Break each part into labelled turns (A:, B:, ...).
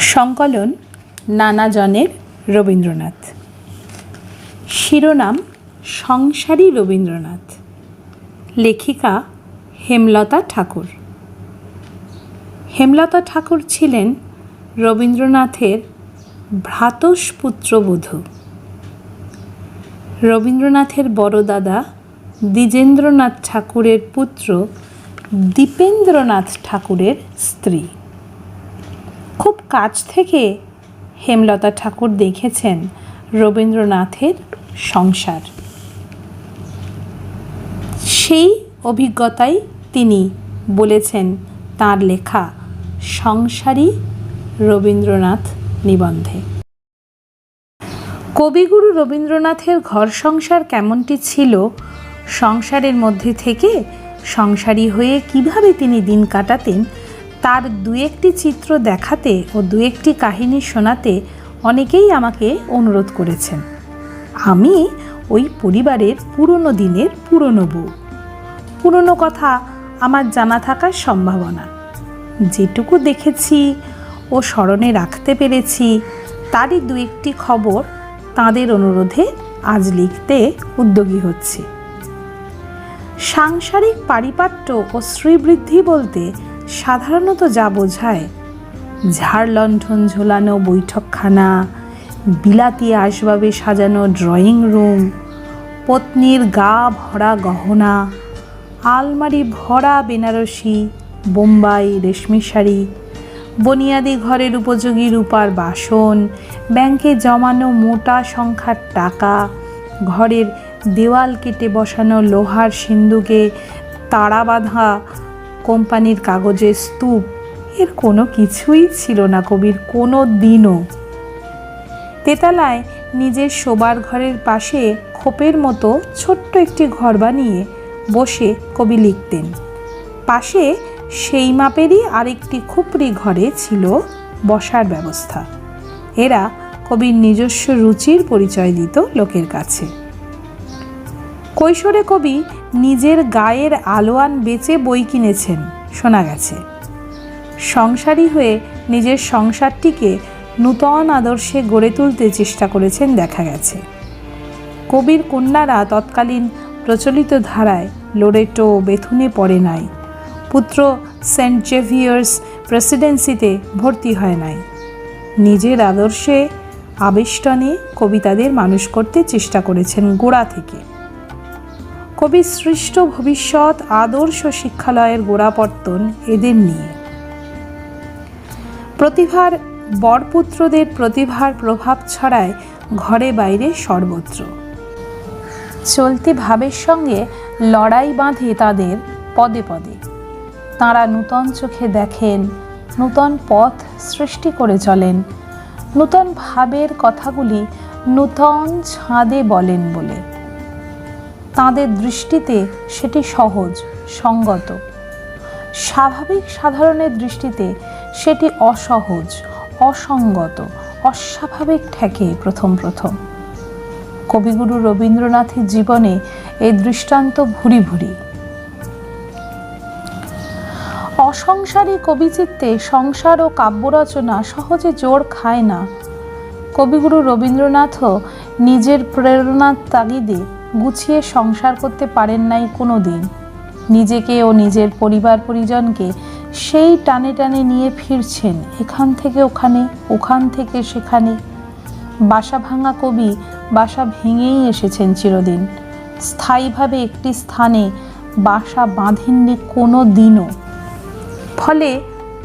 A: সংকলন নানাজনের রবীন্দ্রনাথ। শিরোনাম সংসারী রবীন্দ্রনাথ। লেখিকা হেমলতা ঠাকুর। হেমলতা ঠাকুর ছিলেন রবীন্দ্রনাথের ভ্রাতস্পুত্রবধূ রবীন্দ্রনাথের বড় দাদা দ্বিজেন্দ্রনাথ ঠাকুরের পুত্র দীপেন্দ্রনাথ ঠাকুরের স্ত্রী। খুব কাছ থেকে হেমলতা ঠাকুর দেখেছেন রবীন্দ্রনাথের সংসার। সেই অভিজ্ঞতাই তিনি বলেছেন তার লেখা সংসারী রবীন্দ্রনাথ নিবন্ধে। কবিগুরু রবীন্দ্রনাথের ঘর সংসার কেমনটি ছিল? সংসারের মধ্যে থেকে সংসারী হয়ে কীভাবে তিনি দিন কাটাতেন? তার দু একটি চিত্র দেখাতে ও দু একটি কাহিনী শোনাতে অনেকেই আমাকে অনুরোধ করেছেন। আমি ওই পরিবারের পুরনো দিনের পুরনো বউ। পুরনো কথা আমার জানা থাকার সম্ভাবনা। যেটুকু দেখেছি ও স্মরণে রাখতে পেরেছি, তারই দু একটি খবর তাঁদের অনুরোধে আজ লিখতে উদ্যোগী হচ্ছে। সাংসারিক পারিপাট্য ও শ্রীবৃদ্ধি বলতে সাধারণত যা বোঝায় ঝাড়লণ্ঠন ঝোলানো বৈঠকখানা, বিলাতি আসবাবে সাজানো ড্রয়িং রুম পত্নীর গা ভরা গহনা, আলমারি ভরা বেনারসি, বোম্বাই রেশমি শাড়ি, বনিয়াদি ঘরের উপযোগী রূপার বাসন, ব্যাংকে জমানো মোটা সংখ্যার টাকা, ঘরের দেওয়াল কেটে বসানো লোহার সিন্দুকে তাড়া বাঁধা কোম্পানির কাগজের স্তূপ, এর কোনো কিছুই ছিল না কবির কোনো দিনও। তেতালায় নিজের শোবার ঘরের পাশে খোপের মতো ছোট্ট একটি ঘর বানিয়ে বসে কবি লিখতেন। পাশে সেই মাপেরই আরেকটি খুপড়ি ঘরে ছিল বসার ব্যবস্থা। এরা কবির নিজস্ব রুচির পরিচয় দিত লোকের কাছে। কৈশোরে কবি নিজের গায়ের আলোয়ান বেচে বই কিনেছেন, শোনা গেছে। সংসারী হয়ে নিজের সংসারটিকে নূতন আদর্শে গড়ে তুলতে চেষ্টা করেছেন দেখা গেছে। কবির কন্যারা তৎকালীন প্রচলিত ধারায় লোরেটো বেথুনে পড়ে নাই, পুত্র সেন্ট জেভিয়ার্স প্রেসিডেন্সিতে ভর্তি হয় নাই। নিজের আদর্শে আবেষ্টনে কবিতাদের মানুষ করতে চেষ্টা করেছেন গোড়া থেকে। কবি সৃষ্ট ভবিষ্যৎ আদর্শ শিক্ষালয়ের গোড়াপত্তন এদের নিয়ে। প্রতিভার বরপুত্রদের প্রতিভার প্রভাব ছড়ায় ঘরে বাইরে সর্বত্র। চলতি ভাবের সঙ্গে লড়াই বাঁধে তাদের পদে পদে। তাঁরা নূতন চোখে দেখেন, নূতন পথ সৃষ্টি করে চলেন, নূতন ভাবের কথাগুলি নূতন ছাঁদে বলেন বলে। তাঁদের দৃষ্টিতে সেটি সহজ, সঙ্গত। স্বাভাবিক সাধারণের দৃষ্টিতে সেটি অসহজ, অসঙ্গত, অস্বাভাবিক ঠেকে প্রথম প্রথম। কবিগুরু রবীন্দ্রনাথের জীবনে এই দৃষ্টান্ত ভুরি ভুরি। অসংসারী কবিচিত্তে সংসার ও কাব্যরচনা সহজে জোর খায় না। কবিগুরু রবীন্দ্রনাথও নিজের প্রেরণার তাগিদে গুছিয়ে সংসার করতে পারেন নাই কোনো দিন নিজেকে ও নিজের পরিবার পরিজনকে সেই টানে টানে নিয়ে ফিরছেন এখান থেকে ওখানে, ওখান থেকে সেখানে। বাসা ভাঙা কবি বাসা ভেঙেই এসেছেন চিরদিন। স্থায়ীভাবে একটি স্থানে বাসা বাঁধেননি কোনো দিনও ফলে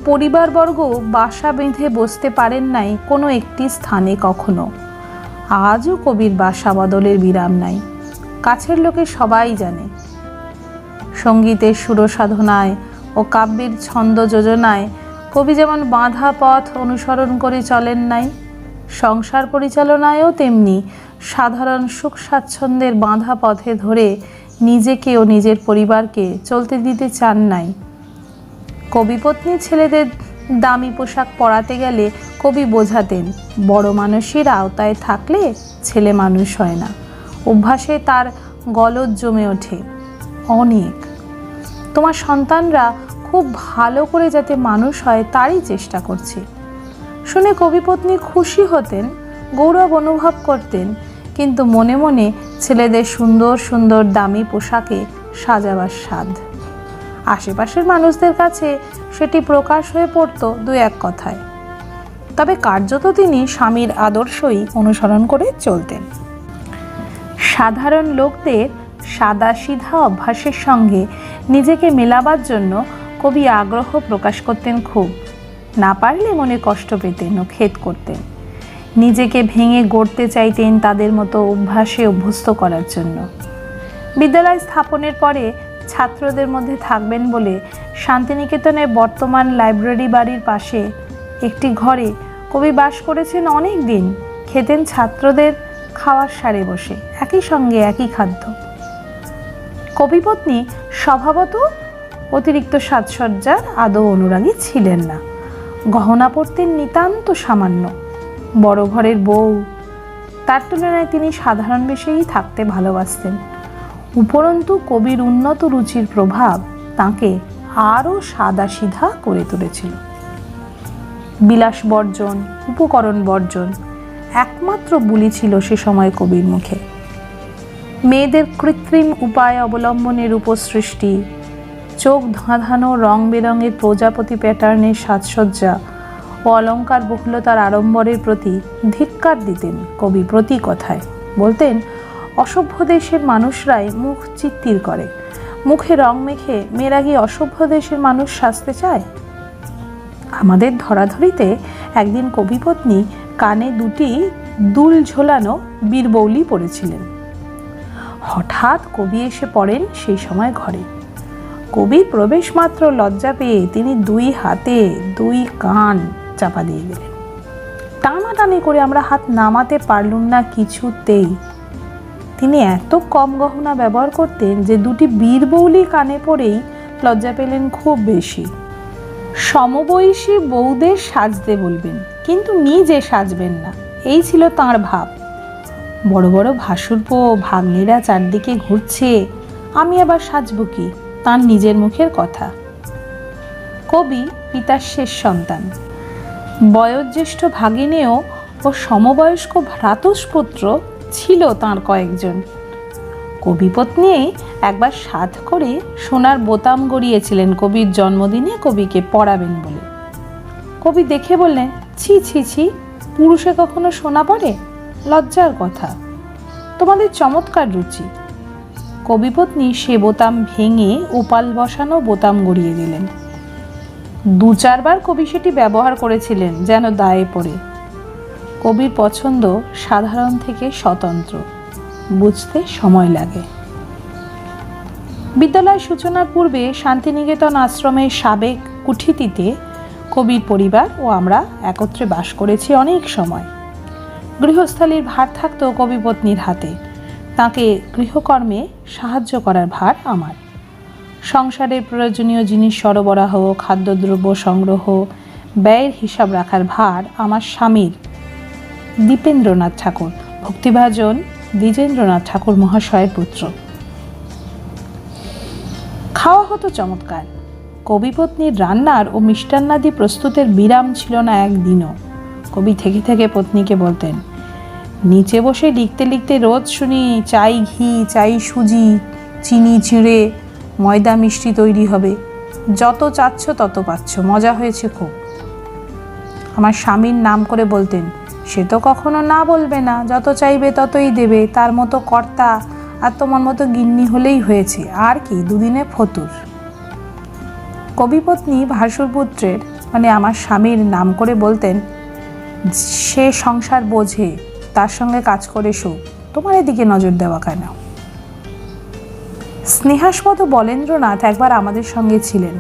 A: পরিবারবর্গ বাসা বেঁধে বসতে পারেন নাই কোনো একটি স্থানে কখনো। আজও কবির বাসা বদলের বিরাম নাই। কাছের লোকে সবাই জানে। সঙ্গীতের সুরসাধনায় ও কাব্যের ছন্দ যোজনায় কবি যেমন বাঁধা পথ অনুসরণ করে চলেন নাই, সংসার পরিচালনায়ও তেমনি সাধারণ সুখ স্বাচ্ছন্দ্যের বাঁধা পথে ধরে নিজেকে ও নিজের পরিবারকে চলতে দিতে চান নাই। কবিপত্নী ছেলেদের দামি পোশাক পরাতে গেলে কবি বোঝাতেন, বড় মানুষের আওতায় থাকলে ছেলে মানুষ হয় না। অভ্যাসে তার গলদ জমে ওঠে। অনেক। তোমার সন্তানরা খুব ভালো করে যাতে মানুষ হয়, তারই চেষ্টা করছে। শুনে কবিপত্নী খুশি হতেন, গৌরব অনুভব করতেন, কিন্তু মনে মনে ছেলেদের সুন্দর সুন্দর, দামি পোশাকে সাজাবার স্বাদ। আশেপাশের মানুষদের কাছে সেটি প্রকাশ হয়ে পড়ত দু এক কথায়। তবে কার্যত তিনি স্বামীর আদর্শই অনুসরণ করে চলতেন। সাধারণ লোকদের সাদা সিধা অভ্যাসের সঙ্গে নিজেকে মেলাবার জন্য কবি আগ্রহ প্রকাশ করতেন খুব। না পারলে মনে কষ্ট পেতেন ও খেদ করতেন। নিজেকে ভেঙে গড়তে চাইতেন তাদের মতো অভ্যাসে অভ্যস্ত করার জন্য। বিদ্যালয় স্থাপনের পরে ছাত্রদের মধ্যে থাকবেন বলে শান্তিনিকেতনের বর্তমান লাইব্রেরি বাড়ির পাশে একটি ঘরে কবি বাস করেছেন অনেক দিন। খেতেন ছাত্রদের খাওয়ার সারে বসে, একই সঙ্গে একই খাদ্য। কবিপত্নী স্বভাবত অতিরিক্ত সাজসজ্জার আদৌ অনুরাগী ছিলেন না। গহনা পরতেন নিতান্ত সামান্য। বড় ঘরের বউ, তার তুলনায় তিনি সাধারণ বেশেই থাকতে ভালোবাসতেন। উপরন্তু কবির উন্নত রুচির প্রভাব তাকে আরও সাদা সিধা করে তুলেছিল। বিলাস বর্জন, উপকরণ বর্জন একমাত্র বুলি ছিল সে সময় কবির মুখে। মেয়েদের কৃত্রিম উপায় অবলম্বনের উপসৃষ্টি, চোখ ধাঁধানো রং বেরঙের প্রজাপতি প্যাটার্নের সাজসজ্জা ও অলঙ্কার বহুলতার আড়ম্বরের প্রতি ধিক্কার দিতেন কবি প্রতি কথায়। বলতেন, অসভ্য দেশের মানুষরাই মুখ চিত্তির করে। মুখে রং মেখে মেয়েরা কি অসভ্য দেশের মানুষ সাজতে চায়? আমাদের ধরাধরিতে একদিন কবিপত্নী কানে দুটি দুল ঝোলানো বীরবৌলি পড়েছিলেন। হঠাৎ কবি এসে পড়েন সেই সময় ঘরে। কবি প্রবেশ মাত্র লজ্জা পেয়ে তিনি দুই হাতে দুই কান চাপা দিয়ে দিলেন টানাটানি করে আমরা হাত নামাতে পারলুম না কিছুতেই। তিনি এত কম গহনা ব্যবহার করতেন যে দুটি বীরবৌলি কানে পড়েই লজ্জা পেলেন খুব বেশি। সমবয়সী বউদের সাজতে বলবেন, কিন্তু নিজে সাজবেন না। এই ছিল তাঁর ভাব। বড় বড় ভাসুরপো ভাগ্নিরা চারদিকে ঘুরছে, আমি আবার সাজব কি? তার নিজের মুখের কথা। কবি পিতার শেষ সন্তান। বয়োজ্যেষ্ঠ ভাগিনেও ও সমবয়স্ক ভ্রাতুষ্পুত্র ছিল তাঁর কয়েকজন। কবিপত্নী একবার সাধ করে সোনার বোতাম গড়িয়েছিলেন কবির জন্মদিনে কবিকে পড়াবেন বলে। কবি দেখে বললেন, ছি ছি ছি, পুরুষে কখনো সোনা পড়ে? লজ্জার কথা। তোমাদের চমৎকার রুচি। কবিপত্নী সে বোতাম ভেঙে ওপাল বসানো বোতাম গড়িয়ে দিলেন। দু চারবার কবি সেটি ব্যবহার করেছিলেন যেন দায়ে পড়ে। কবির পছন্দ সাধারণ থেকে স্বতন্ত্র। সময় লাগে। বিদ্যালয় সূচনার পূর্বে শান্তিনিকেতন আশ্রমের সাবেক কুঠিতিতে কবির পরিবার ও আমরা একত্রে বাস করেছি অনেক সময়। গৃহস্থালীর ভার থাকতো কবিপত্নীর হাতে। তাকে গৃহকর্মে সাহায্য করার ভার আমার। সংসারের প্রয়োজনীয় জিনিস সরবরাহ, খাদ্যদ্রব্য সংগ্রহ, ব্যয়ের হিসাব রাখার ভার আমার স্বামীর। দীপেন্দ্রনাথ ঠাকুর, ভক্তিভাজন দ্বিজেন্দ্রনাথ ঠাকুর মহাশয়ের পুত্র। খাওয়া হতো চমৎকার। কবিপত্নীর রান্নার ও মিষ্টান্নাদি প্রস্তুতের বিরাম ছিল না একদিনও। কবি থেকে থেকে পত্নীকে বলতেন, নিচে বসে লিখতে লিখতে রোজ শুনি চাই ঘি, চাই সুজি, চিনি চিঁড়ে ময়দা মিষ্টি তৈরি হবে। যত চাচ্ছ তত পাচ্ছ, মজা হয়েছে খুব। আমার স্বামীর নাম করে বলতেন। সে তো কখনো না বলবে না, যত চাইবে ততই দেবে, তার মতো কর্তা আর তোমার মতো গিন্নি হলেই হয়েছে, আর কি, দুদিনে ফতুর। কবিপত্নী ভাসুরপুত্রের মানে আমার স্বামীর নাম করে বলতেন, সে সংসার বোঝে, তার সঙ্গে কাজ করে সুখ তোমার এদিকে নজর দেওয়া কেন? স্নেহাস্পদ বলেন্দ্রনাথ একবার আমাদের সঙ্গে ছিলেন।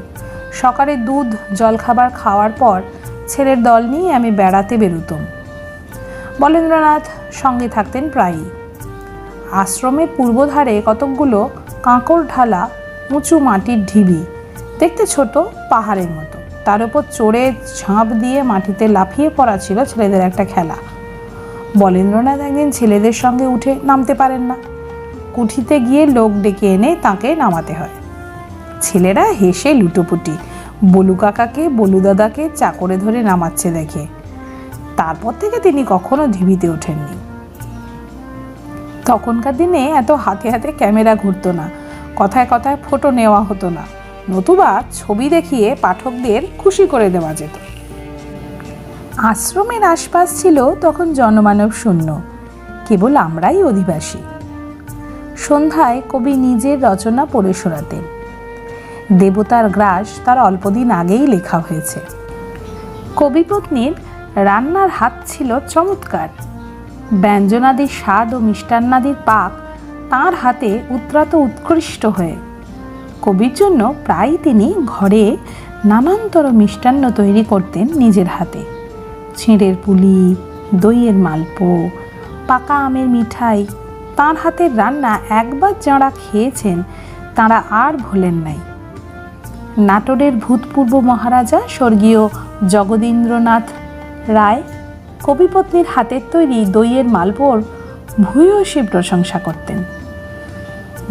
A: সকালে দুধ, জলখাবার খাওয়ার পর ছেলের দল নিয়ে আমি বেড়াতে বেরুতাম। বলেন্দ্রনাথ সঙ্গে থাকতেন প্রায়ই। আশ্রমের পূর্বধারে কতকগুলো কাঁকড় ঢালা উঁচু মাটির ঢিবি, দেখতে ছোট পাহাড়ের মতো। তার উপর চড়ে ঝাঁপ দিয়ে মাটিতে লাফিয়ে পড়া ছিল ছেলেদের একটা খেলা। বলেন্দ্রনাথ একদিন ছেলেদের সঙ্গে উঠে নামতে পারেন না। কুঠিতে গিয়ে লোক ডেকে এনে তাকে নামাতে হয়। ছেলেরা হেসে লুটোপুটি বলু কাকাকে বলু দাদাকে চাকরে ধরে নামাচ্ছে দেখে। তারপর থেকে তিনি কখনো ঢিবিতে ওঠেননি। তখনকার দিনে এত হাতে হাতে ক্যামেরা ঘুরতো না, কথায় কথায় ফটো নেওয়া হতো না, নতুবা ছবি দেখিয়ে পাঠকদের খুশি করে দেওয়া যেত। আশ্রমের আশপাশ ছিল তখন জনমানব শূন্য, কেবল আমরাই অধিবাসী। সন্ধ্যায় কবি নিজের রচনা পড়ে শোনাতেন। দেবতার গ্রাস তার অল্পদিন আগেই লেখা হয়েছে। কবিপত্নীর রান্নার হাত ছিল চমৎকার। ব্যঞ্জনাদির স্বাদ ও মিষ্টান্নাদির পাক তার হাতে উত্রাত উৎকৃষ্ট হয়ে। কবির জন্য প্রায় তিনি ঘরে নানান্তর মিষ্টান্ন তৈরি করতেন নিজের হাতে। ছিঁড়ের পুলি, দইয়ের মালপো, পাকা আমের মিঠাই, তার হাতের রান্না একবার যাঁরা খেয়েছেন তারা আর ভোলেন নাই। নাটোরের ভূতপূর্ব মহারাজা স্বর্গীয় জগদীন্দ্রনাথ রায় কবিপত্নীর হাতের তৈরি দইয়ের মালপোর ভূয়সী প্রশংসা করতেন।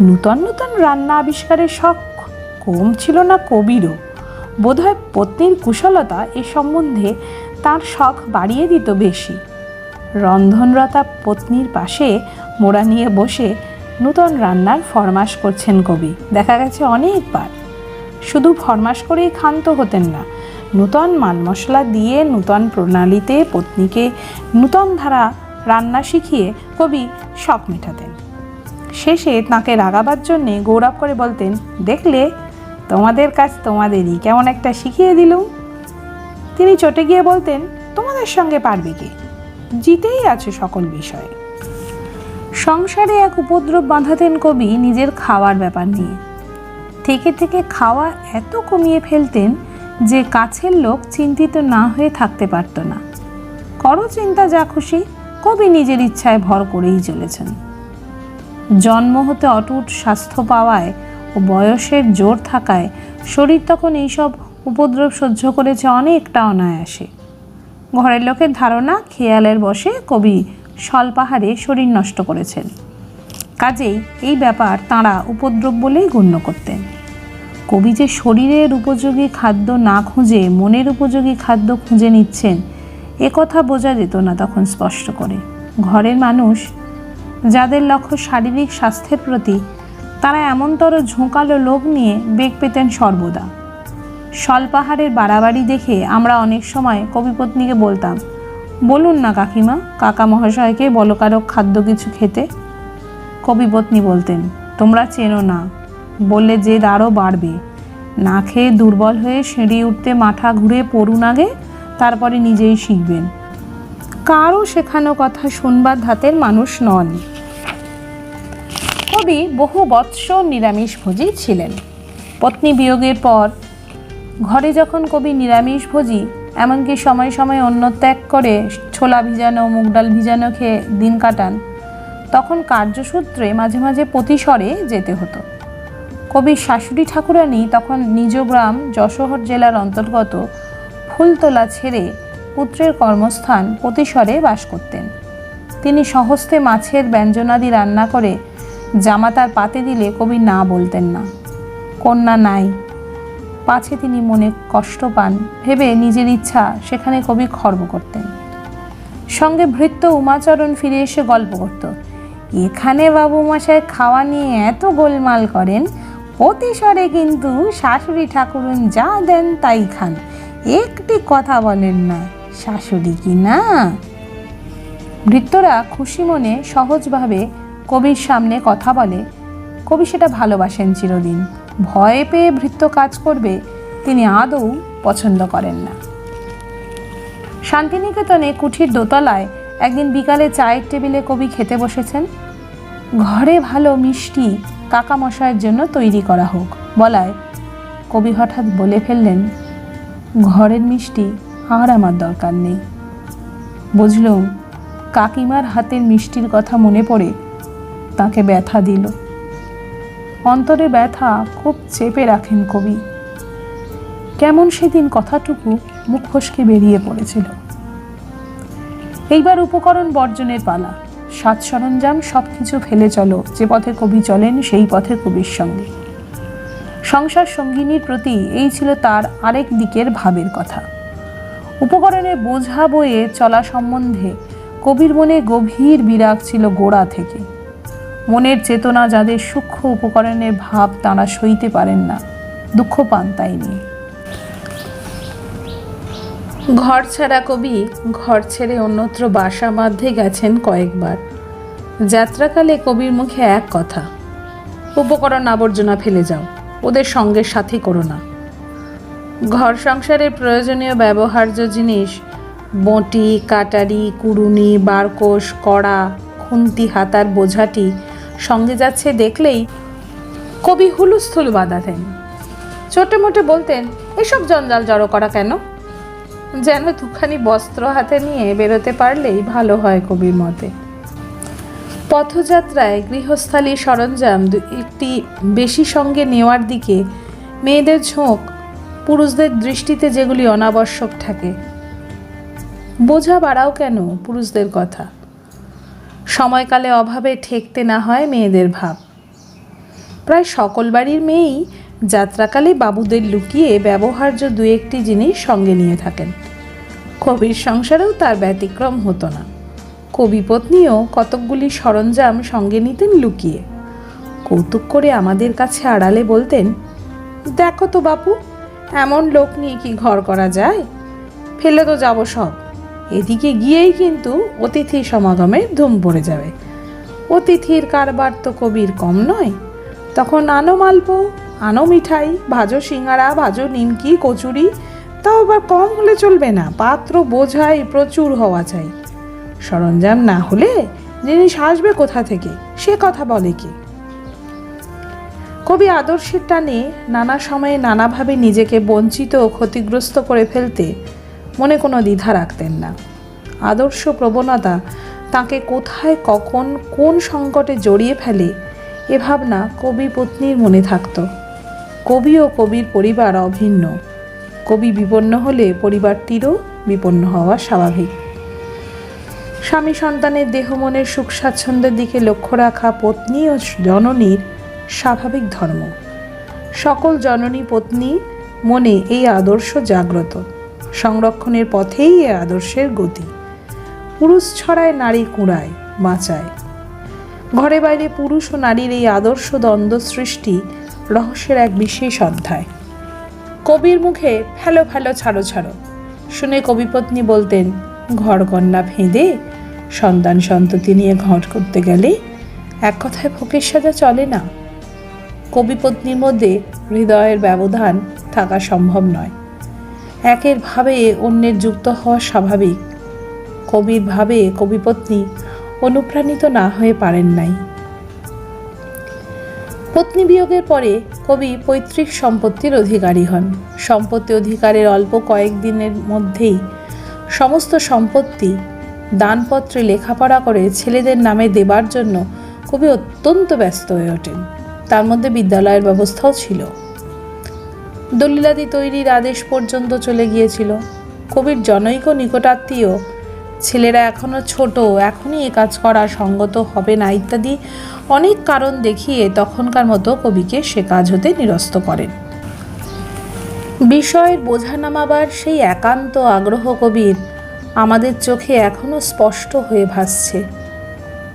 A: নূতন নূতন রান্না আবিষ্কারের শখ কম ছিল না কবিরও। বোধহয় পত্নীর কুশলতা এ সম্বন্ধে তার শখ বাড়িয়ে দিত বেশি। রন্ধনরতা পত্নীর পাশে মোড়া নিয়ে বসে নূতন রান্নার ফরমাস করছেন কবি। দেখা গেছে অনেকবার। শুধু ফরমাস করেই ক্ষান্ত হতেন না। নূতন মাল মশলা দিয়ে নূতন প্রণালীতে পত্নীকে নূতন ধারা রান্না শিখিয়ে কবি শখ মেটাতেন। শেষে তাকে রাগাবার জন্যে গৌরব করে বলতেন, দেখলে তোমাদের কাজ তোমাদেরই, কেমন একটা শিখিয়ে দিলুম। তিনি চটে গিয়ে বলতেন, তোমাদের সঙ্গে পারবে কে? জিতেই আছে সকল বিষয়ে। সংসারে এক উপদ্রব বাঁধাতেন কবি নিজের খাওয়ার ব্যাপার নিয়ে। থেকে থেকে খাওয়া এত কমিয়ে ফেলতেন যে কাছের লোক চিন্তিত না হয়ে থাকতে পারত না। করো চিন্তা, যা খুশি, কবি নিজের ইচ্ছায় ভর করেই চলেছেন। জন্ম হতে অটুট স্বাস্থ্য পাওয়ায় ও বয়সের জোর থাকায় শরীর তখন এইসব উপদ্রব সহ্য করেছে অনেকটা অনায়াসে। ঘরের লোকের ধারণা, খেয়ালের বসে কবি স্বল্পাহারে শরীর নষ্ট করেছেন। কাজেই এই ব্যাপার তাঁরা উপদ্রব বলেই গণ্য করতেন। কবি যে শরীরের উপযোগী খাদ্য না খুঁজে মনের উপযোগী খাদ্য খুঁজে নিচ্ছেন, এ কথা বোঝা যেত না তখন স্পষ্ট করে। ঘরের মানুষ, যাদের লক্ষ্য শারীরিক স্বাস্থ্যের প্রতি, তারা এমনতর ঝোঁকালো লোক নিয়ে বেগ পেতেন সর্বদা। স্বল্পাহারের বাড়াবাড়ি দেখে আমরা অনেক সময় কবিপত্নীকে বলতাম, বলুন না কাকিমা, কাকা মহাশয়কে বলকারক খাদ্য কিছু খেতে? কবিপত্নী বলতেন, তোমরা চেনো না বললে যে আরও বাড়বে। না খেয়ে দুর্বল হয়ে সিঁড়ি উঠতে মাথা ঘুরে পড়ুন আগে, তারপরে নিজেই শিখবেন। কারও শেখানো কথা শুনবার ধাতের মানুষ নন। কবি বহু বৎসর নিরামিষভোজী ছিলেন। পত্নী বিয়োগের পর ঘরে যখন কবি নিরামিষ নিরামিষভোজী এমনকি সময় সময় অন্ন ত্যাগ করে ছোলা ভিজানো, মুগ ডাল ভিজানো খেয়ে দিন কাটান, তখন কার্যসূত্রে মাঝে মাঝে প্রতিসরে যেতে হতো। কবির শাশুড়ি ঠাকুরানী তখন নিজ গ্রাম যশোহর জেলার অন্তর্গত ফুলতলা ছেড়ে পুত্রের কর্মস্থান প্রতিসরে বাস করতেন। তিনি সহস্তে মাছের ব্যঞ্জনাদি রান্না করে জামাতার পাতে দিলে কবি না বলতেন না। কন্যা নাই। পাছে তিনি মনে কষ্ট পান, ভেবে নিজের ইচ্ছা সেখানে কবি খর্ব করতেন। সঙ্গে ভৃত্য উমাচরণ ফিরে এসে গল্প করত, এখানে বাবু মশাই খাওয়া নিয়ে এত গোলমাল করেন অতিস্বরে কিন্তু শাশুড়ি ঠাকুরুন যা দেন তাই খান। একটি কথা বলেন না, শাশুড়ি কি না? ভৃত্যরা খুশি মনে সহজভাবে কবির সামনে কথা বলে। কবি সেটা ভালোবাসেন চিরদিন। ভয় পেয়ে ভৃত্য কাজ করবে, তিনি আদৌ পছন্দ করেন না। শান্তিনিকেতনে কুঠির দোতলায় একদিন বিকালে চায়ের টেবিলে কবি খেতে বসেছেন। ঘরে ভালো মিষ্টি কাকা মশাইয়ের জন্য তৈরি করা হোক। বলায়, কবি হঠাৎ বলে ফেললেন, ঘরের মিষ্টি, আর আমার দরকার নেই। বুঝলুম, কাকিমার হাতের মিষ্টির কথা মনে পড়ে তাকে ব্যথা দিল। অন্তরে ব্যথা খুব চেপে রাখেন কবি। কেমন সেদিন কথাটুকু মুখ ফসকে বেরিয়ে পড়েছিল। এইবার উপকরণ বর্জনের পালা। সাজ সরঞ্জাম সব কিছু ফেলে চলো, যে পথে কবি চলেন, সেই পথে কবির সঙ্গে। সংসার সঙ্গিনীর প্রতি এই ছিল তার আরেক দিকের ভাবের কথা। উপকরণে বোঝা বয়ে চলা সম্বন্ধে কবির মনে গভীর বিরাগ ছিল গোড়া থেকে। মনের চেতনা যাদের সূক্ষ্ম উপকরণের ভাব তাঁরা সইতে পারেন না, দুঃখ পান তাই নিয়ে। ঘর ছাড়া কবি ঘর ছেড়ে অন্যত্র বাসা বাঁধে গেছেন কয়েকবার। যাত্রাকালে কবির মুখে এক কথা, উপকরণ আবর্জনা ফেলে যাও, ওদের সঙ্গে সাথে করো না। ঘর সংসারের প্রয়োজনীয় ব্যবহার্য জিনিস, বঁটি, কাটারি, কুড়ুনি বারকোষ কড়া, খুন্তি, হাতার বোঝাটি সঙ্গে যাচ্ছে দেখলেই কবি হুলুস্থুল বাঁধাতেন ছোটো মোটে বলতেন, এসব জঞ্জাল জড়ো করা কেন? যেন দুখানি বস্ত্র হাতে নিয়ে বেরোতে পারলেই ভালো হয় কবির মতে। পথযাত্রায় গৃহস্থালী সরঞ্জাম একটি বেশি সঙ্গে নেওয়ার দিকে মেয়েদের ঝোঁক, পুরুষদের দৃষ্টিতে যেগুলি অনাবশ্যক থাকে। বোঝা বাড়াও কেন পুরুষদের কথা? সময়কালে অভাবে ঠেকতে না হয় মেয়েদের ভাব। প্রায় সকল বাড়ির মেয়েই যাত্রাকালে বাবুদের লুকিয়ে ব্যবহার্য দু একটি জিনিস সঙ্গে নিয়ে থাকেন। কবির সংসারেও তার ব্যতিক্রম হতো না। কবি পত্নীও কতকগুলি সরঞ্জাম সঙ্গে নিতেন লুকিয়ে। কৌতুক করে আমাদের কাছে আড়ালে বলতেন, দেখো তো বাপু, এমন লোক নিয়ে কি ঘর করা যায়? ফেলে তো যাব সব। এদিকে গিয়েই কিন্তু অতিথি সমাগমে ধুম পড়ে যাবে। অতিথির কারবার তো কবির কম নয়। তখন আনো মালপো আনো মিঠাই, ভাজো সিঙ্গারা, ভাজো নিমকি, কচুরি। তাও আবার কম হলে চলবে না, পাত্র বোঝাই প্রচুর হওয়া চাই। সরঞ্জাম না হলে জিনিস আসবে কোথা থেকে, সে কথা বলে কি? কবি আদর্শের টানে নানা সময়ে নানাভাবে নিজেকে বঞ্চিত ও ক্ষতিগ্রস্ত করে ফেলতে মনে কোনো দ্বিধা রাখতেন না। আদর্শ প্রবণতা তাকে কোথায়, কখন, কোন সংকটে জড়িয়ে ফেলে, এ ভাবনা কবি পত্নীর মনে থাকত। কবি ও কবির পরিবার অভিন্ন। কবি বিপন্ন হলে পরিবারটিরও বিপন্ন হওয়া স্বাভাবিক। স্বামী সন্তানের দেহ মনের সুখ স্বাচ্ছন্দ্যের দিকে লক্ষ্য রাখা পত্নী ও জননীর স্বাভাবিক ধর্ম। সকল জননী পত্নী মনে এই আদর্শ জাগ্রত। সংরক্ষণের পথেই এ আদর্শের গতি। পুরুষ ছড়ায়, নারী কুড়ায়, বাঁচায়। ঘরে বাইরে পুরুষ ও নারীর এই আদর্শ দ্বন্দ্ব সৃষ্টি রহস্যের এক বিশেষ অধ্যায়। কবির মুখে ফেলো ফেলো ছাড়ো ছাড়ো শুনে কবিপত্নী বলতেন, ঘর কন্যা ফেঁদে, সন্তান সন্ততি নিয়ে ঘর করতে গেলে এক কথায় ফকির সাজা চলে না? কবিপত্নীর মধ্যে হৃদয়ের ব্যবধান থাকা সম্ভব নয়। একের ভাবে অন্যের যুক্ত হওয়া স্বাভাবিক। কবির ভাবে কবিপত্নী অনুপ্রাণিত না হয়ে পারেন নাই। পত্নী বিয়োগের পরে কবি পৈতৃক সম্পত্তির অধিকারী হন। সম্পত্তি অধিকারের অল্প কয়েকদিনের মধ্যেই সমস্ত সম্পত্তি দানপত্রে লেখাপড়া করে ছেলেদের নামে দেবার জন্য কবি অত্যন্ত ব্যস্ত হয়ে ওঠেন। তার মধ্যে বিদ্যালয়ের ব্যবস্থাও ছিল। দলিলাদি তৈরির আদেশ পর্যন্ত চলে গিয়েছিল। কবির জনৈক নিকটাত্মীয় ছেলেরা এখনও ছোট, এখনই এ কাজ করা সঙ্গত হবে না ইত্যাদি অনেক কারণ দেখিয়ে তখনকার মতো কবিকে সে কাজ হতে নিরস্ত করেন। বিষয়ের বোঝা নামাবার সেই একান্ত আগ্রহ কবির আমাদের চোখে এখনও স্পষ্ট হয়ে ভাসছে।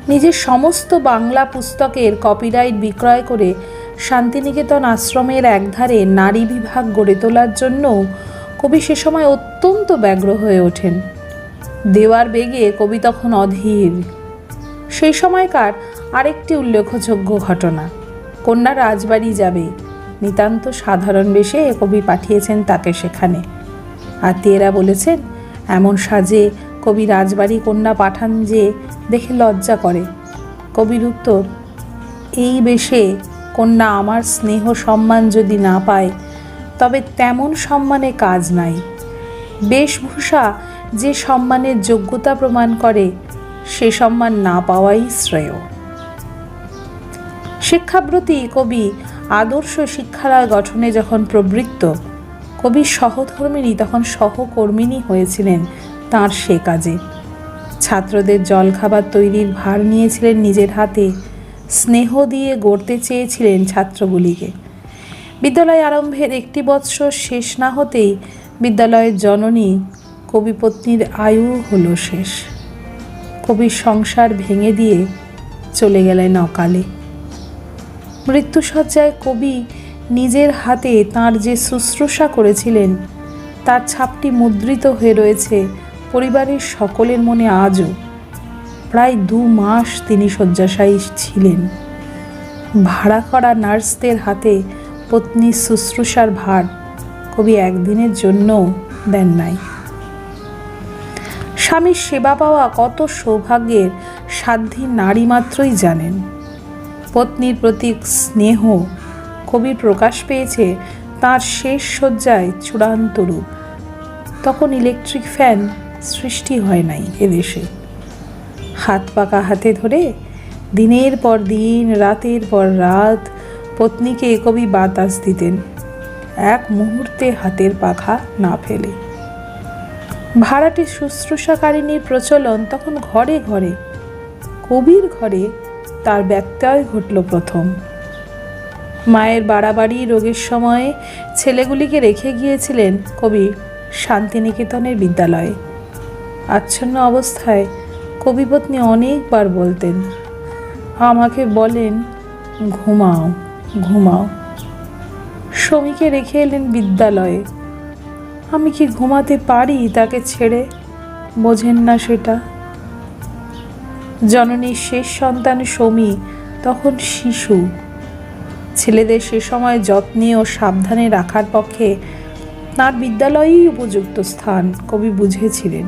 A: নিজের সমস্ত বাংলা পুস্তকের কপিরাইট বিক্রয় করে শান্তিনিকেতন আশ্রমের একধারে নারী বিভাগ গড়ে তোলার জন্য কবি সে সময় অত্যন্ত ব্যগ্র হয়ে ওঠেন। দেওয়ার বেগে কবি তখন অধীর। সেই সময়কার আরেকটি উল্লেখযোগ্য ঘটনা। কন্যা রাজবাড়ি যাবে। নিতান্ত সাধারণ বেশে কবি পাঠিয়েছেন তাকে সেখানে। আত্মীয়রা বলেছেন, এমন সাজে কবি রাজবাড়ি কন্যা পাঠান যে দেখে লজ্জা করে। কবির উত্তর, এই বেশে কন্যা আমার স্নেহ সম্মান যদি না পায়, তবে তেমন সম্মানে কাজ নাই। বেশভূষা যে সম্মানের যোগ্যতা প্রমাণ করে, সে সম্মান না পাওয়াই শ্রেয়। শিক্ষাব্রতী কবি আদর্শ শিক্ষালয় গঠনে যখন প্রবৃত্ত, কবি সহধর্মিনী তখন সহকর্মিনী হয়েছিলেন তার সে কাজে। ছাত্রদের জলখাবার তৈরির ভার নিয়েছিলেন নিজের হাতে, স্নেহ দিয়ে গড়তে চেয়েছিলেন ছাত্রগুলিকে। বিদ্যালয় আরম্ভের একটি বৎসর শেষ না হতেই বিদ্যালয়ের জননী কবিপত্নীর আয়ু হলো শেষ। কবির সংসার ভেঙে দিয়ে চলে গেলেন অকালে। মৃত্যুসজ্জায় কবি নিজের হাতে তার যে শুশ্রূষা করেছিলেন, তার ছাপটি মুদ্রিত হয়ে রয়েছে পরিবারের সকলের মনে আজও। প্রায় দু মাস তিনি শয্যাশায়ী ছিলেন। ভাড়া করা নার্সদের হাতে পত্নীর শুশ্রূষার ভার কবি একদিনের জন্য দেন নাই। স্বামীর সেবা পাওয়া কত সৌভাগ্যের সাধ্যী নারী মাত্রই জানেন। পত্নীর প্রতি স্নেহ কবির প্রকাশ পেয়েছে তার শেষ শয্যায় চূড়ান্ত রূপ। তখন ইলেকট্রিক ফ্যান সৃষ্টি হয় নাই এদেশে। হাত পাকা হাতে ধরে দিনের পর দিন, রাতের পর রাত পত্নীকে কবি বাতাস দিতেন। এক মুহূর্তে হাতের পাখা না ফেলে। ভাড়াটে শুশ্রূষাকারিনীর প্রচলন তখন ঘরে ঘরে, কবির ঘরে তার ব্যত্যয় ঘটল প্রথম। মায়ের বাড়াবাড়ি রোগের সময়ে ছেলেগুলিকে রেখে গিয়েছিলেন কবি শান্তিনিকেতনের বিদ্যালয়ে। আচ্ছন্ন অবস্থায় কবিপত্নী অনেকবার বলতেন, আমাকে বলেন, ঘুমাও ঘুমাও। সমীকে রেখে এলেন বিদ্যালয়ে। আমি কি ঘুমাতে পারি তাকে ছেড়ে? বোঝেন না সেটা। জননীর শেষ সন্তান সমী, তখন শিশু। ছেলেদের সে সময় যত্নে ও সাবধানে রাখার পক্ষে তাঁর বিদ্যালয়েই উপযুক্ত স্থান, কবি বুঝেছিলেন।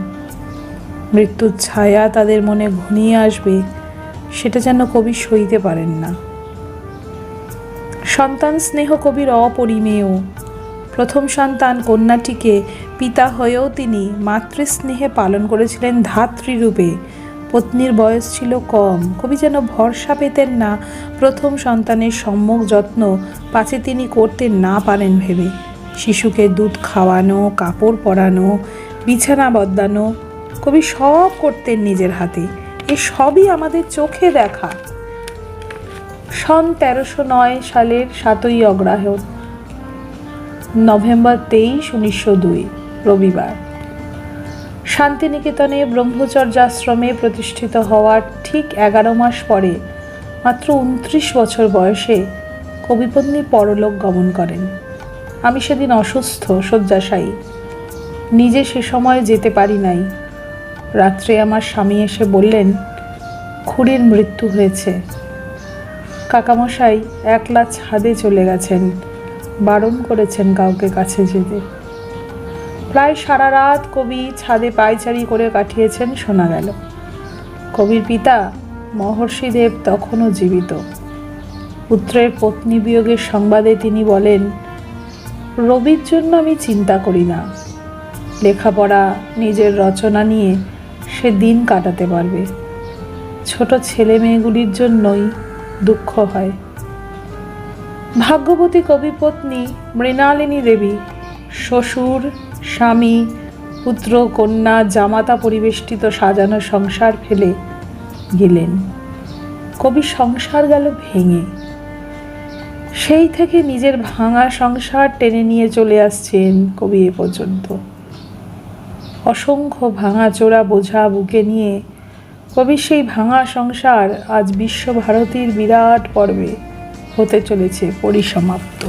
A: মৃত্যুর ছায়া তাদের মনে ঘনিয়ে আসবে, সেটা যেন কবি সইতে পারেন না। সন্তান স্নেহ কবির অপরিমেয় প্রথম সন্তান কন্যাটিকে পিতা হয়েও তিনি মাতৃস্নেহে পালন করেছিলেন ধাত্রীরূপে পত্নীর বয়স ছিল কম। কবি যেন ভরসা পেতেন না প্রথম সন্তানের সম্যক যত্ন পাছে তিনি করতে না পারেন ভেবে। শিশুকে দুধ খাওয়ানো, কাপড় পরানো, বিছানা বদলানো, কবি সব করতেন নিজের হাতে। এ সবই আমাদের চোখে দেখা। সন তেরোশো নয় সালের সাতই অগ্রহায়ণ। নভেম্বর তেইশ, উনিশশো দুই, রবিবার। শান্তিনিকেতনে ব্রহ্মচর্যাশ্রমে প্রতিষ্ঠিত হওয়ার ঠিক এগারো মাস পরে মাত্র উনত্রিশ বছর বয়সে কবিপত্নী পরলোক গমন করেন। আমি সেদিন অসুস্থ, শয্যাশায়ী। নিজে সে সময় যেতে পারি নাই। রাত্রে আমার স্বামী এসে বললেন, খুড়ির মৃত্যু হয়েছে। কাকামশাই একলা ছাদে চলে গেছেন। বারণ করেছেন কাউকে কাছে যেতে। প্রায় সারা রাত কবি ছাদে পায়চারি করে কাটিয়েছেন শোনা গেল। কবির পিতা মহর্ষিদেব তখনও জীবিত। পুত্রের পত্নী বিয়োগের সংবাদে তিনি বলেন, রবির জন্য আমি চিন্তা করি না। লেখাপড়া, নিজের রচনা নিয়ে সে দিন কাটাতে পারবে। ছোট ছেলে মেয়েগুলির জন্যই দুঃখ হয়। ভাগ্যবতী কবিপত্নী মৃণালিনী দেবী, শ্বশুর, স্বামী, পুত্র, কন্যা, জামাতা পরিবেষ্টিত সাজানো সংসার ফেলে গেলেন। কবি সংসার গেল ভেঙে। সেই থেকে নিজের ভাঙা সংসার টেনে নিয়ে চলে আসছেন কবি এ পর্যন্ত। অসংখ্য ভাঙা চোরা বোঝা বুকে নিয়ে কবি সেই ভাঙা সংসার আজ বিশ্বভারতীর বিরাট পর্বে হতে চলেছে পরিসমাপ্ত।